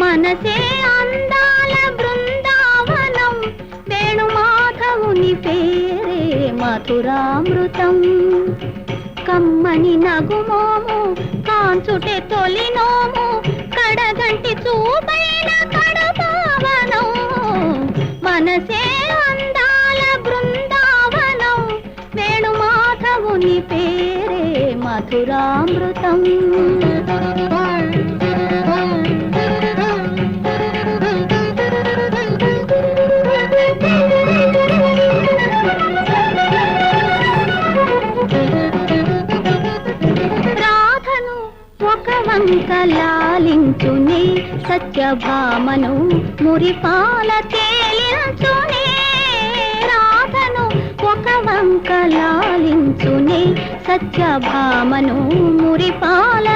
మనసే అందాల బృందావనం వేణుమాధవుని పేరే మధురామృతం. కమ్మని నగుమోము కాంచుటే తొలినోము కడగంటి చూపైన కడపావనం. మనసే అందాల బృందావనం వేణుమాధవుని పేరే మధురామృతం. ఒక వంక లాలించునే సత్యభామను మురిపాల తేలించునే రాధను ఒక వంక లాలించునే సత్యభామను మురిపాల